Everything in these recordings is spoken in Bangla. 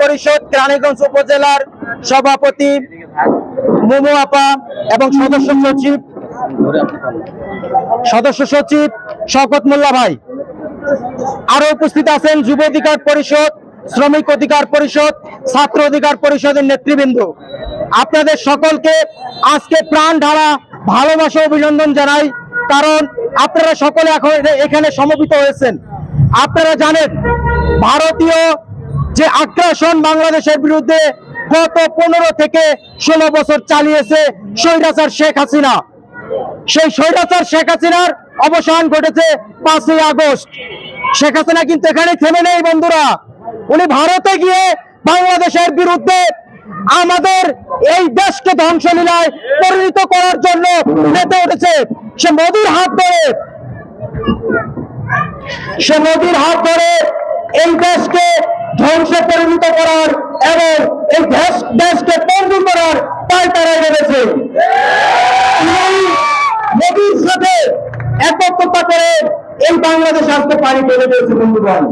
পরিষদ রানীগঞ্জ উপজেলার সভাপতি মোমো আপা এবং সদস্য সচিব সদস্য সচিব শওকত মোল্লা ভাই। আরও উপস্থিত আছেন যুব অধিকার পরিষদ, শ্রমিক অধিকার পরিষদ, ছাত্র অধিকার পরিষদের নেতৃবৃন্দ। আপনাদের সকলকে আজকে প্রাণ ঢালা ভালোবাসা অভিনন্দন জানাই, কারণ আপনারা সকলে এখন এখানে সমবেত হয়েছেন। আপনারা জানেন, ভারতীয় যে আগ্রাসন বাংলাদেশের বিরুদ্ধে গত পনেরো থেকে ষোলো বছর চালিয়েছে স্বৈরাচার শেখ হাসিনা। সেই স্বৈরাচার শেখ হাসিনার অবসান ঘটেছে পাঁচই আগস্ট। শেখ হাসিনা কিন্তু এখানে থেমে নেই, বন্ধুরা। উনি ভারতে গিয়ে বাংলাদেশের বিরুদ্ধে আমাদের এই দেশকে ধ্বংসলীলায় পরিণত করার জন্য মেতে উঠেছে। সে মোদির হাত ধরে, সে মোদির হাত ধরে এই দেশকে ধ্বংসে পরিণত করার এবং এই দেশ, দেশকে পঙ্গু করার পাল্টারায় নেমেছে। তিনি মোদির সাথে একত্রতা করে এই বাংলাদেশ আজকে পানি ফেলে দিয়েছে, বন্ধুগণ।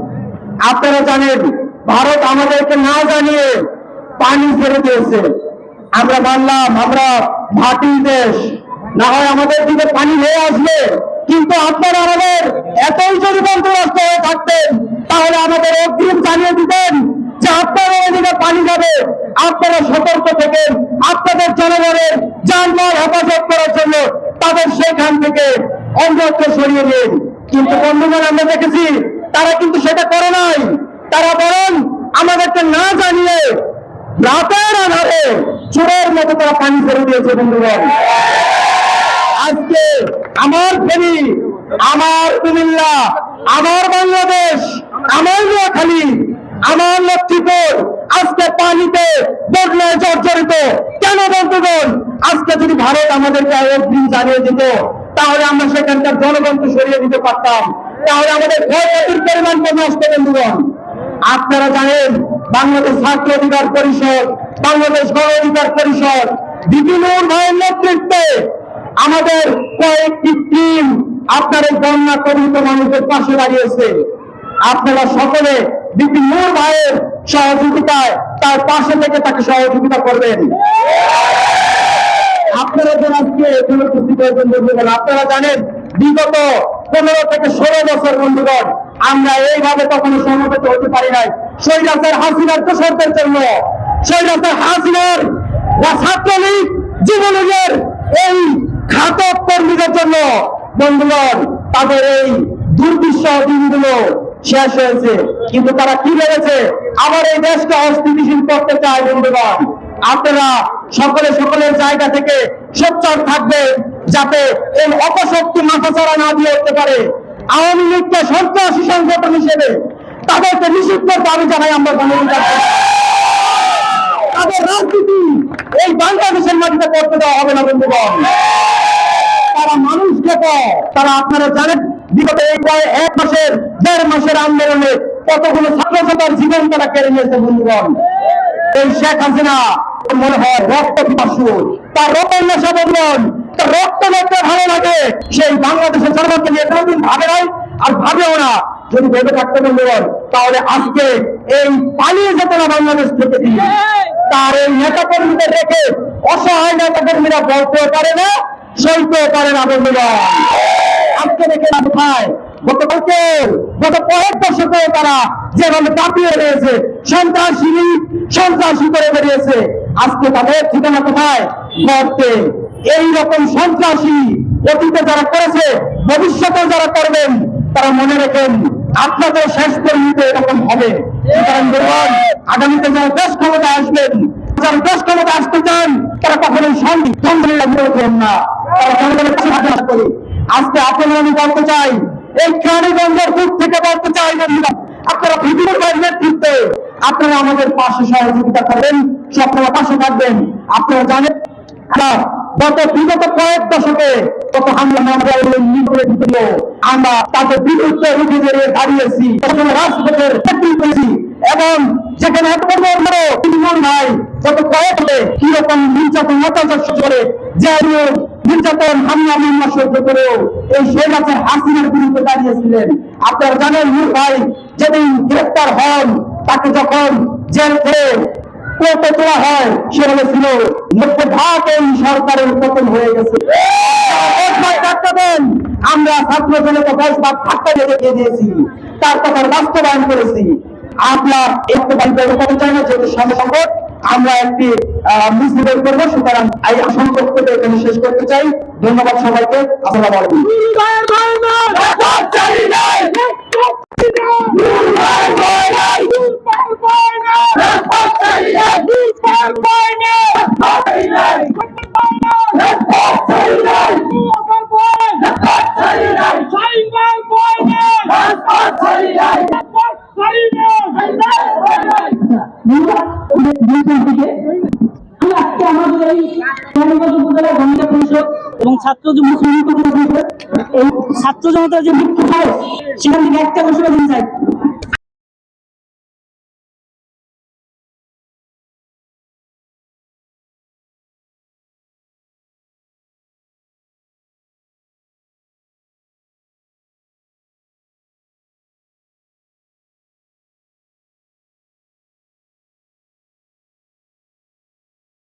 আপনারা জানেন, ভারত আমাদেরকে না জানিয়ে পানি ছেড়ে দিয়েছে। আমরা মানলাম, আমরা ভাটির দেশ। না হয় আমাদের দিকে পানি হয়ে আসবে, কিন্তু আপনারা আমাদের এতই যদি বন্ধুরাষ্ট্র হয়ে থাকতেন তাহলে আমাদের অগ্রিম জানিয়ে দিতেন যে আপনারা এদিকে পানি যাবে, আপনারা সতর্ক থেকেন, আপনাদের জনগণের যানবাহন হেফাজত করার জন্য তাদের সেখান থেকে অন্যত্র সরিয়ে দিন কিন্তু বন্ধুগণ, আমরা দেখেছি তারা কিন্তু সেটা করে নাই। তারা বরং আমাদেরকে না জানিয়ে রাতের আধারে চোরের মতো তারা পানি ছেড়ে দিয়েছে, বন্ধুগণ। আজকে আমার ফেরি আমার কুমিল্লা, আমার বাংলাদেশ আমার আমার লক্ষ্মীপুর, আজকে পানিতে জর্জরিত। কেন বন্ধুগণ? আজকে যদি ভারত আমাদেরকে অগ্রিম জানিয়ে দিত, তাহলে আমরা সেখানকার জনগণকে সরিয়ে দিতে পারতাম। তাহলে আমাদের ক্ষয়ক্ষতির পরিমাণ কমে আসতো, বন্ধুগণ। আপনারা জানেন, বাংলাদেশ ছাত্র অধিকার পরিষদ, বাংলাদেশ গণ অধিকার পরিষদ বিভিন্ন ভাইয়ের নেতৃত্বে আমাদের কয়েকটি টিম আপনার এই বন্যা কবিত মানুষের পাশে দাঁড়িয়েছে। আপনারা সকলে বিভিন্ন ভাইয়ের সহযোগিতায় তার পাশে থেকে তাকে সহযোগিতা করবেন। আপনারা যে আজকে এখানে উপস্থিত হয়েছেন বন্ধুগণ, আপনারা জানেন, বিগত পনেরো থেকে ষোলো বছর, বন্ধুগণ, আমরা এইভাবে কখনো সমবেত হতে পারি নাই। সৈরাসের হাসিনার দোষরদের জন্য সৈরাসের হাসিনার বা ছাত্রলীগ যুবলীগের এই ঘাতক কর্মীদের জন্য, বন্ধুগণ, তাদের এই দুর্বিষহ দিনগুলো শেষ হয়েছে। কিন্তু তারা কি ভেবেছে? আবার এই দেশকে অস্থিতিশীল করতে চায় বন্ধুগণ। আপনারা সকলে সকলের জায়গা থেকে সোচ্চার থাকবে যাতে এই অপশক্তি মাথাচাড়া না দিয়ে উঠতে পারে। আওয়ামী লীগকে সন্ত্রাসী সংগঠন হিসেবে তাদেরকে নিষিদ্ধের দাবি জানাই আমরা তাদের রাজনীতি এই বাংলাদেশের মাটিতে করতে দেওয়া হবে না বন্ধুগণ। তারা মানুষ খেত তারা আপনারা জানেন বিগত এই প্রায় এক মাসের, দেড় মাসের আন্দোলনে কতগুলো ছাত্র ছাত্রার জীবন তারা কেড়ে নিয়েছে বন্ধুগণ? এই শেখ হাসিনা মনে হয় রক্ত পিপাসু। তার রক্তের নেশা বন্ধন, তার রক্ত দেখতে ভালো লাগে। সেই বাংলাদেশের জনগণকে নিয়ে কোনোদিন ভাবে নাই আর ভাবেও না। যদি ভেবে থাকতে বন্ধুগণ, তাহলে আজকে এই পালিয়ে যেত না বাংলাদেশ থেকে তার এই নেতা কর্মীদের রেখে অসহায় নেতা কর্মীরা বলতেও পারে না, সইতেও পারে না বন্ধুগণ। আজকে দেখে না কোথায়? গতকালকে গত কয়েক দশকে তারা যেভাবে কাঁপিয়ে রয়েছে, সন্ত্রাসী সন্ত্রাসী করে বেরিয়েছে, আজকে তাদের ঠিকানা কোথায়? গর্তে এই রকম সন্ত্রাসী অতীতে যারা করেছে ভবিষ্যতে যারা করবেন, তারা মনে রাখেন আপনাদের শেষ পরিণত এরকম হবে। আগামীতে যারা দেশ ক্ষমতা আসবেন, যারা দেশ ক্ষমতা আসতে চান, তারা কখনোই সঙ্গে করবেন না। তারা জনগণের কাছে করি আজকে আপনাদের আমি বলতে চাই, এই প্রাণীগঞ্জের বুক থেকে বলতে চাই আপনারা বিভিন্ন ভাইয়ের নেতৃত্বে আপনারা আমাদের পাশে সহযোগিতা করবেন, সবসময় পাশে থাকবেন। আপনারা জানেন গত বিগত কয়েক দশকে হামলা মামলা আমরা তাদের বিরুদ্ধে উঠে দাঁড়িয়ে দাঁড়িয়েছি রাজপথের করেছি এবং যেখানে এত বড় গত কয়েক কীরকম নির্যাতন, অত্যাচার করে, যে নির্যাতন, হামলা, মামলা সহ্য করেও এই শেখ হাসিনার হাসিনার বিরুদ্ধে দাঁড়িয়েছিলেন। আপনারা জানেন, নূর ভাই যেদিন গ্রেফতার হন, তাকে যখন জেল থেকে কোর্টে তোলা হয় এই সরকারের পতন হয়ে গেছে। আমরা ছাত্র জনতা ভাগ ধাক্কা দিয়ে দিয়েছি। তার কথার বাস্তবায়ন করেছি। আপনার একটু বাড়িতে না যেহেতু সংকট আমরা একটি মিছিল করব, সুতরাং এই সংকটকে এখানে শেষ করতে চাই। ধন্যবাদ সবাইকে। আসসালামু আলাইকুম। আজকে আমাদের এই উপজেলা গণিত পরিষদ এবং ছাত্র যে মুসলিম এই ছাত্র জনতার যে মুখ্য সেখান থেকে একটা ঘোষণা চাই।